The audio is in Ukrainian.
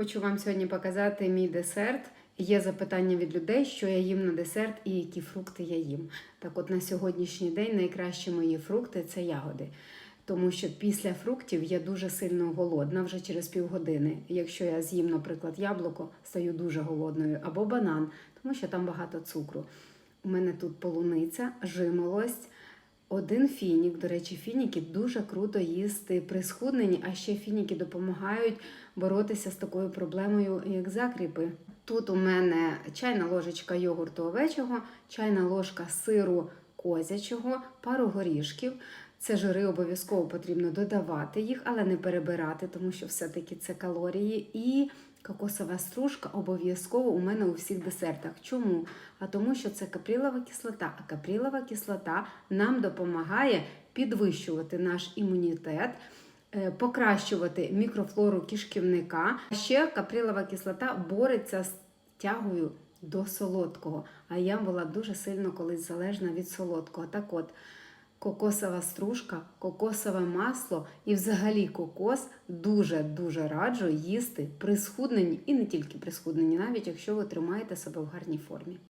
Хочу вам сьогодні показати мій десерт. Є запитання від людей, що я їм на десерт і які фрукти я їм. Так от на сьогоднішній день найкращі мої фрукти це ягоди. Тому що після фруктів я дуже сильно голодна вже через півгодини. Якщо я з'їм, наприклад, яблуко, стаю дуже голодною, або банан, тому що там багато цукру. У мене тут полуниця, жимолость, один фінік. До речі, фініки дуже круто їсти при схудненні, а ще фініки допомагають боротися з такою проблемою, як закріпи. Тут у мене чайна ложечка йогурту овечого, чайна ложка сиру козячого, пару горішків. Це жири обов'язково потрібно додавати їх, але не перебирати, тому що все-таки це калорії. І кокосова стружка обов'язково у мене у всіх десертах. Чому? А тому, що це каприлова кислота. А каприлова кислота нам допомагає підвищувати наш імунітет. е, Покращувати мікрофлору кишківника. Ще каприлова кислота бореться з тягою до солодкого. А я була дуже сильно колись залежна від солодкого. Так от, кокосова стружка, кокосове масло і взагалі кокос дуже-дуже раджу їсти при схудненні і не тільки при схудненні, навіть якщо ви тримаєте себе в гарній формі.